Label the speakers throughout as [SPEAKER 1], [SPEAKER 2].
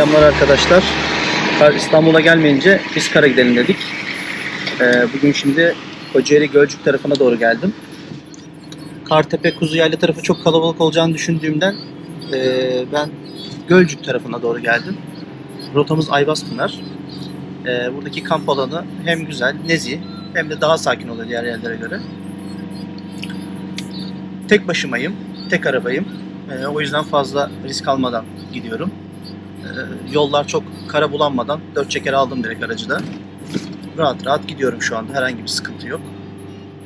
[SPEAKER 1] Selamlar arkadaşlar. İstanbul'a gelmeyince biz kara gidelim dedik. Ee, bugün şimdi Kocaeli Gölcük tarafına doğru geldim. Kartepe Kuzu Yayla tarafı çok kalabalık olacağını düşündüğümden ee, ben Gölcük tarafına doğru geldim. Rotamız Ayvazpınar. Ee, buradaki kamp alanı hem güzel, nezih hem de daha sakin oluyor diğer yerlere göre. Tek başımayım, tek arabayım. Ee, o yüzden fazla risk almadan gidiyorum. Ee, yollar çok kara bulanmadan dört çeker aldım direkt aracı da. Rahat rahat gidiyorum şu anda. Herhangi bir sıkıntı yok.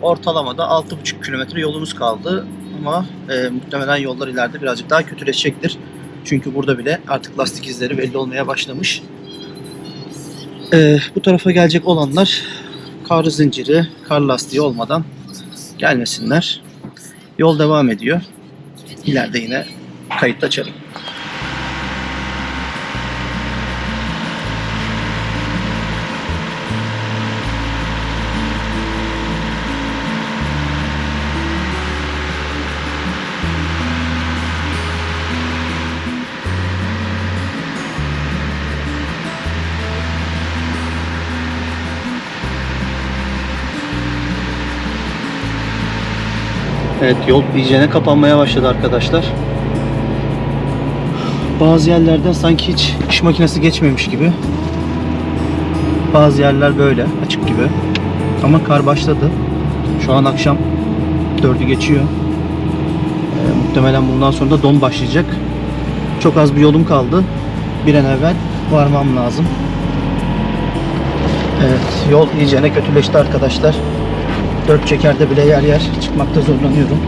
[SPEAKER 1] Ortalamada 6,5 kilometre yolumuz kaldı. Ama e, muhtemelen yollar ileride birazcık daha kötüleşecektir. Çünkü burada bile artık lastik izleri belli olmaya başlamış. Ee, bu tarafa gelecek olanlar kar zinciri, kar lastiği olmadan gelmesinler. Yol devam ediyor. İleride yine kayıt açarım. Evet yol iyicene kapanmaya başladı arkadaşlar. Bazı yerlerden sanki hiç iş makinesi geçmemiş gibi. Bazı yerler böyle açık gibi. Ama kar başladı. Şu an akşam 4'ü geçiyor. Ee, muhtemelen bundan sonra da don başlayacak. Çok az bir yolum kaldı. Bir an evvel varmam lazım. Evet yol iyicene kötüleşti arkadaşlar. Dört çekerde bile yer yer çıkmakta zorlanıyorum.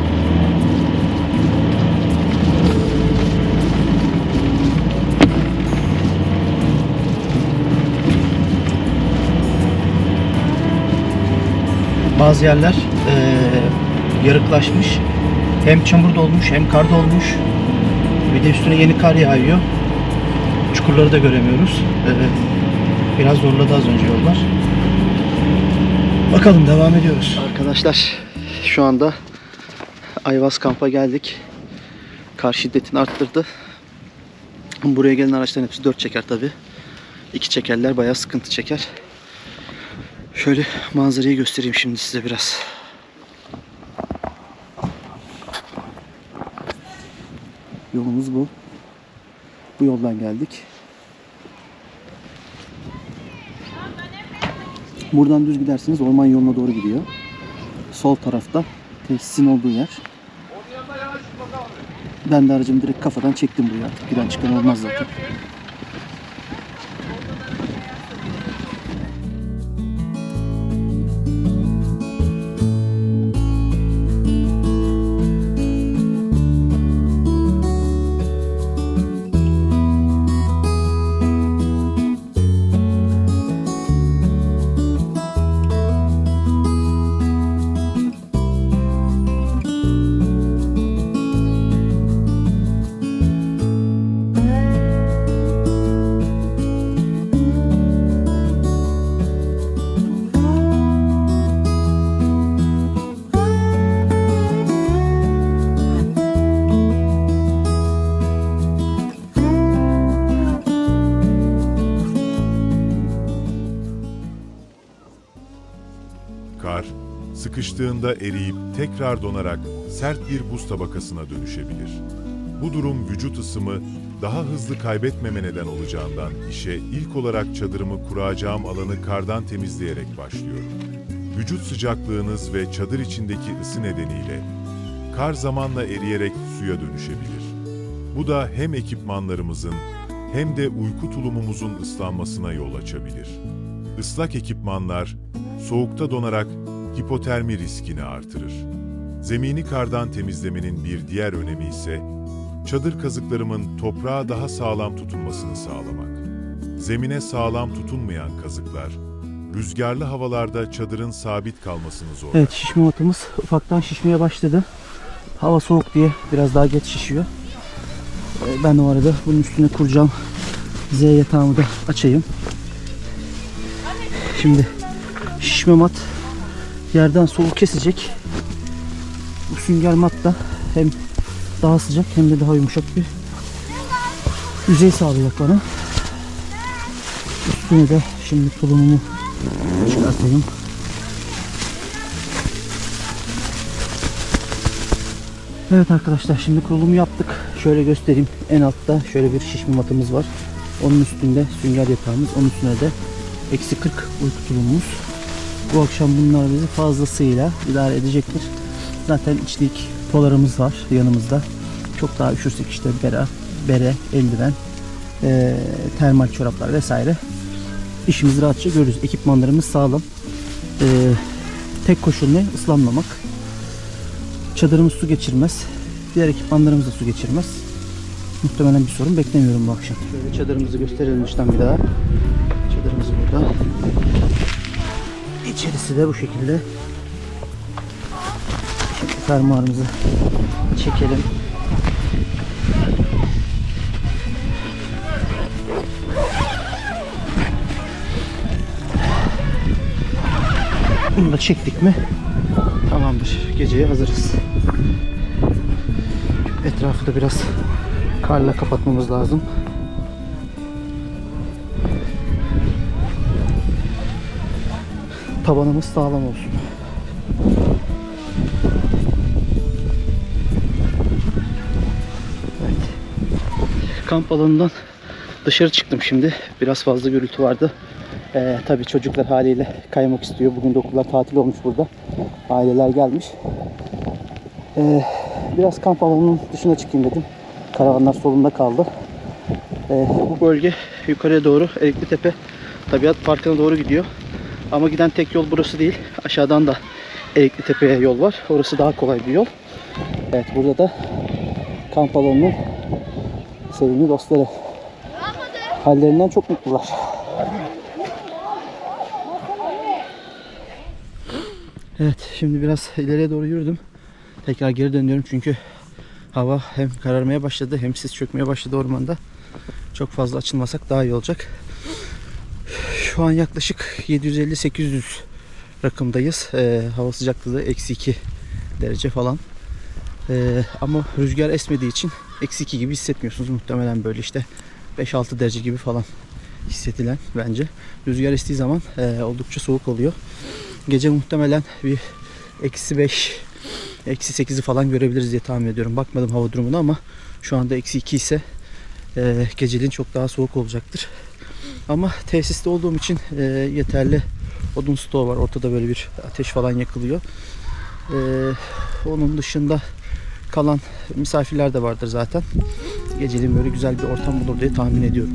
[SPEAKER 1] Bazı yerler eee, yarıklaşmış. Hem çamur dolmuş hem kar dolmuş. Bir de üstüne yeni kar yağıyor. Çukurları da göremiyoruz. Eee, biraz zorladı az önce yollar. Bakalım devam ediyoruz. Arkadaşlar şu anda Ayvaz kampa geldik. Kar şiddetini arttırdı. Buraya gelen araçların hepsi 4 çeker tabi. 2 çekerler bayağı sıkıntı çeker. Şöyle manzarayı göstereyim şimdi size biraz. Yolumuz bu. Bu yoldan geldik. Buradan düz giderseniz orman yoluna doğru gidiyor. Sol tarafta tesisin olduğu yer. Ben de aracımı direkt kafadan çektim buraya. Giren çıkan olmaz zaten.
[SPEAKER 2] Sıkıştığında eriyip tekrar donarak sert bir buz tabakasına dönüşebilir. Bu durum vücut ısımı daha hızlı kaybetmeme neden olacağından işe ilk olarak çadırımı kuracağım alanı kardan temizleyerek başlıyorum. Vücut sıcaklığınız ve çadır içindeki ısı nedeniyle kar zamanla eriyerek suya dönüşebilir. Bu da hem ekipmanlarımızın hem de uyku tulumumuzun ıslanmasına yol açabilir. Islak ekipmanlar soğukta donarak hipotermi riskini artırır. Zemini kardan temizlemenin bir diğer önemi ise çadır kazıklarımın toprağa daha sağlam tutunmasını sağlamak. Zemine sağlam tutunmayan kazıklar, rüzgarlı havalarda çadırın sabit kalmasını zorlar.
[SPEAKER 1] Evet şişme matımız ufaktan şişmeye başladı. Hava soğuk diye biraz daha geç şişiyor. Ee, Ben o arada bunun üstüne kuracağım Z yatağımı da açayım. Şimdi şişme mat yerden soğuk kesecek. Bu sünger mat da hem daha sıcak hem de daha yumuşak bir yüzey sağlayacak bana. üstüne de şimdi tulumumu çıkartayım. Evet arkadaşlar şimdi kurulumu yaptık. Şöyle göstereyim. En altta şöyle bir şişme matımız var. Onun üstünde sünger yatağımız. Onun üstüne de eksi 40 uyku tulumumuz. Bu akşam bunlar bizi fazlasıyla idare edecektir. Zaten içlik polarımız var yanımızda. Çok daha üşürsek işte bere, bere eldiven, eee, termal çoraplar vesaire işimizi rahatça görürüz. Ekipmanlarımız sağlam. Eee, tek koşul ne? Islanmamak. Çadırımız su geçirmez. Diğer ekipmanlarımız da su geçirmez. Muhtemelen bir sorun beklemiyorum bu akşam. Şöyle çadırımızı gösterelim dıştan bir daha. İçerisi de bu şekilde. Şimdi fermuarımızı çekelim. Bunu da çektik mi tamamdır. Geceye hazırız. Etrafı da biraz karla kapatmamız lazım. Tabanımız sağlam olsun. Evet. Kamp alanından dışarı çıktım şimdi. Biraz fazla gürültü vardı. Ee, tabii çocuklar haliyle kaymak istiyor. Bugün de okullar tatil olmuş burada. Aileler gelmiş. Ee, biraz kamp alanının dışına çıkayım dedim. Karavanlar solunda kaldı. Ee, bu bölge yukarıya doğru Erikli Tepe Tabiat Parkı'na doğru gidiyor. Ama giden tek yol burası değil. Aşağıdan da Erikli Tepe'ye yol var. Orası daha kolay bir yol. Evet burada da kamp alanının sevimli dostları. Hallerinden çok mutlular. Evet şimdi biraz ileriye doğru yürüdüm. Tekrar geri dönüyorum çünkü hava hem kararmaya başladı hem sis çökmeye başladı ormanda. Çok fazla açılmasak daha iyi olacak. Şu an yaklaşık 750-800 rakımdayız. Ee, hava sıcaklığı da eksi 2 derece falan. Ee, ama rüzgar esmediği için eksi 2 gibi hissetmiyorsunuz. Muhtemelen böyle işte 5-6 derece gibi falan hissedilen bence. Rüzgar estiği zaman e, oldukça soğuk oluyor. Gece muhtemelen bir eksi 5 eksi 8'i falan görebiliriz diye tahmin ediyorum. Bakmadım hava durumuna ama şu anda eksi 2 ise e, geceliğin çok daha soğuk olacaktır. Ama tesiste olduğum için e, yeterli odun stoğu var. Ortada böyle bir ateş falan yakılıyor. E, onun dışında kalan misafirler de vardır zaten. Geceliğin böyle güzel bir ortam bulur diye tahmin ediyorum.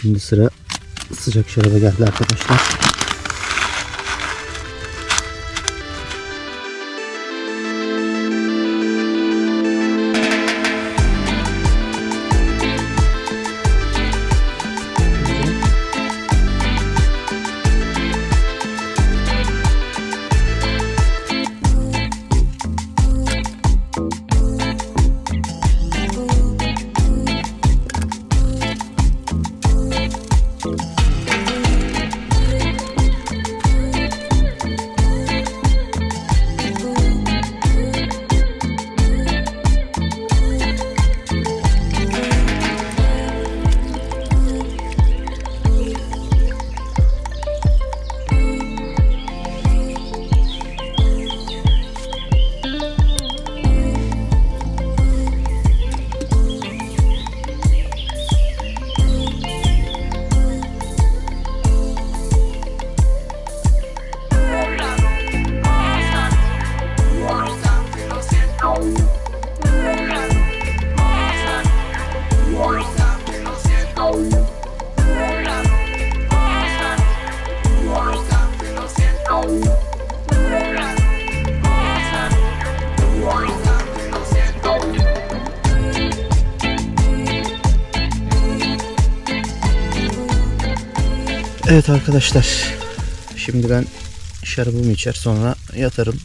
[SPEAKER 1] Şimdi sıra sıcak şaraba geldi arkadaşlar. Evet arkadaşlar. Şimdi ben şarabımı içer sonra yatarım.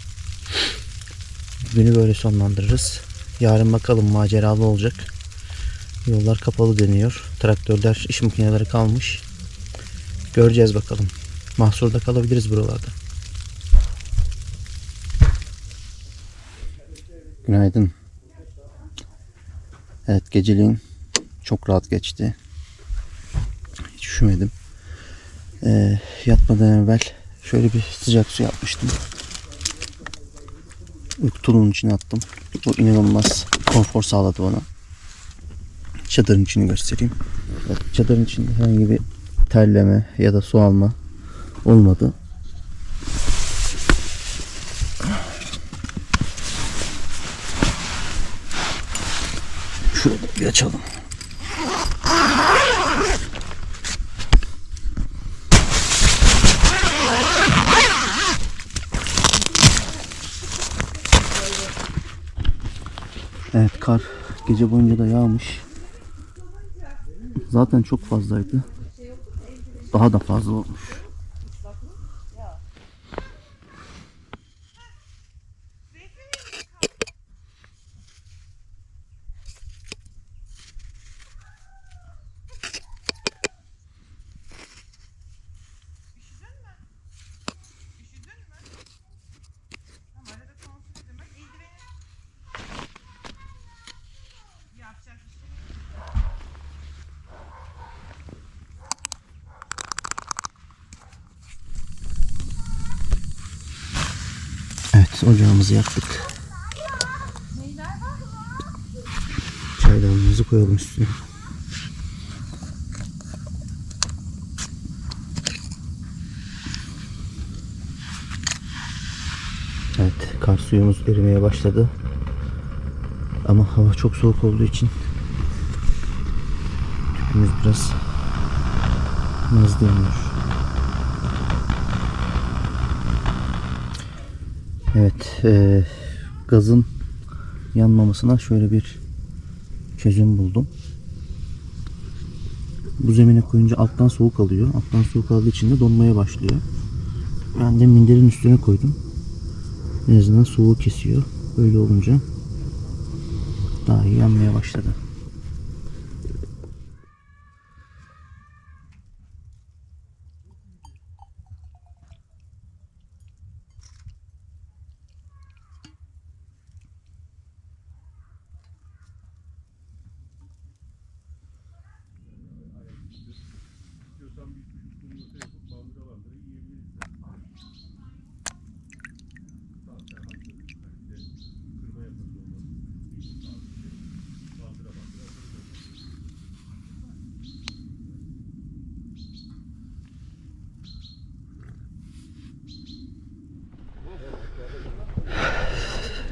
[SPEAKER 1] Günü böyle sonlandırırız. Yarın bakalım maceralı olacak. Yollar kapalı deniyor. Traktörler, iş makineleri kalmış. Göreceğiz bakalım. Mahsurda kalabiliriz buralarda. Günaydın. Evet geceliğin çok rahat geçti. Hiç üşümedim. Ee, yatmadan evvel şöyle bir sıcak su yapmıştım. Tuluğunun içine attım. Bu inanılmaz konfor sağladı bana. Çadırın içini göstereyim. Evet, çadırın içinde herhangi bir terleme ya da su alma olmadı. Şurada bir açalım. Evet kar gece boyunca da yağmış. Zaten çok fazlaydı. Daha da fazla olmuş. Evet ocağımızı yaktık. Çaydanlığımızı koyalım üstüne. Evet kar suyumuz erimeye başladı. Ama hava çok soğuk olduğu için tüpümüz biraz nazlanıyor. Evet, e, gazın yanmamasına şöyle bir çözüm buldum. Bu zemine koyunca alttan soğuk alıyor. Alttan soğuk aldığı için de donmaya başlıyor. Ben de minderin üstüne koydum. En azından soğuğu kesiyor. Böyle olunca daha iyi yanmaya başladı.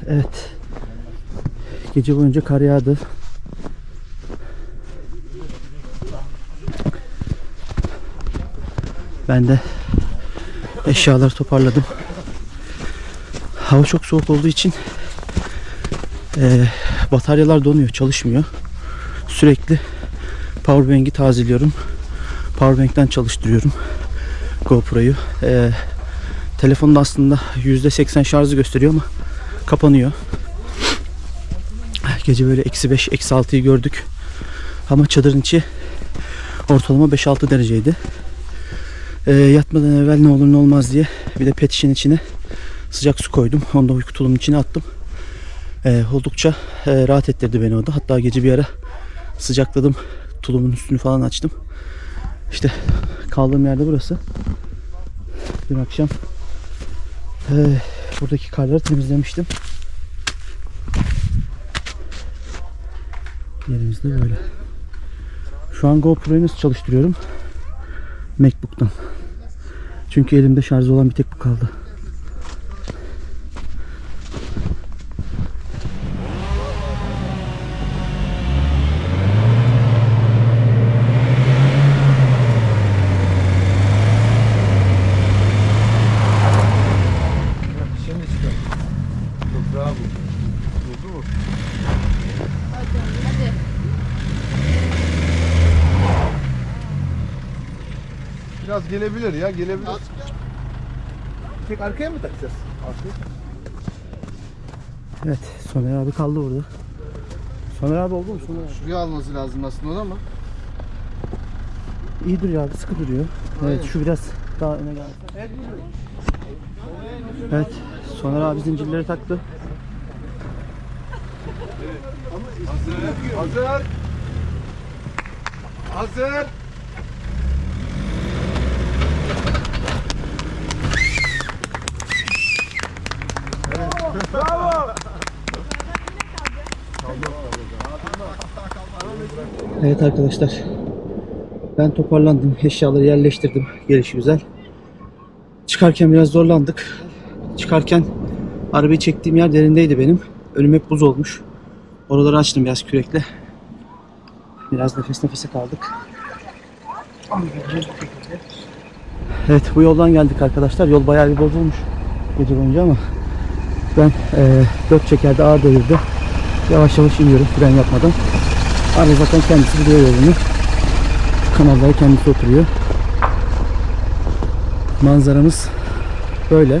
[SPEAKER 1] Evet. Gece boyunca kar yağdı. Ben de eşyaları toparladım. Hava çok soğuk olduğu için eee, bataryalar donuyor, çalışmıyor. Sürekli powerbank'i tazeliyorum. Powerbank'ten çalıştırıyorum GoPro'yu. Eee telefonda aslında %80 şarjı gösteriyor ama kapanıyor. Gece böyle eksi 5, eksi 6'yı gördük. Ama çadırın içi ortalama 5-6 dereceydi. Ee, yatmadan evvel ne olur ne olmaz diye bir de pet şişenin içine sıcak su koydum. Onu da uyku tulumunun içine attım. Ee, oldukça e, rahat ettirdi beni o da. Hatta gece bir ara sıcakladım. Tulumun üstünü falan açtım. İşte kaldığım yerde burası. Dün akşam e, buradaki karları temizlemiştim. Yerimizde böyle. Şu an GoPro'yu nasıl çalıştırıyorum? Macbook'tan. Çünkü elimde şarjı olan bir tek bu kaldı.
[SPEAKER 3] Şimdi çıkar. Toprağı bul. Buldu mu? Biraz gelebilir ya gelebilir. Tek arkaya mı takacağız? Arkaya.
[SPEAKER 1] Evet, Soner abi kaldı burada. Soner abi oldu mu Soner abi?
[SPEAKER 3] Şuraya alması lazım aslında ama.
[SPEAKER 1] İyi duruyor abi, sıkı duruyor. Evet,
[SPEAKER 3] Aynen.
[SPEAKER 1] şu biraz daha öne geldi. Evet, Soner abi zincirleri taktı.
[SPEAKER 3] Hazır. Hazır.
[SPEAKER 1] Evet arkadaşlar. Ben toparlandım. Eşyaları yerleştirdim. Gelişi güzel. Çıkarken biraz zorlandık. Çıkarken arabayı çektiğim yer derindeydi benim. Önüm hep buz olmuş. Oraları açtım biraz kürekle. Biraz nefes nefese kaldık. Evet bu yoldan geldik arkadaşlar. Yol bayağı bir bozulmuş gece boyunca ama ben eee dört çekerde ağır devirde yavaş yavaş iniyorum fren yapmadan. Abi zaten kendisi biliyor yolunu. Kanalda kendisi oturuyor. Manzaramız böyle.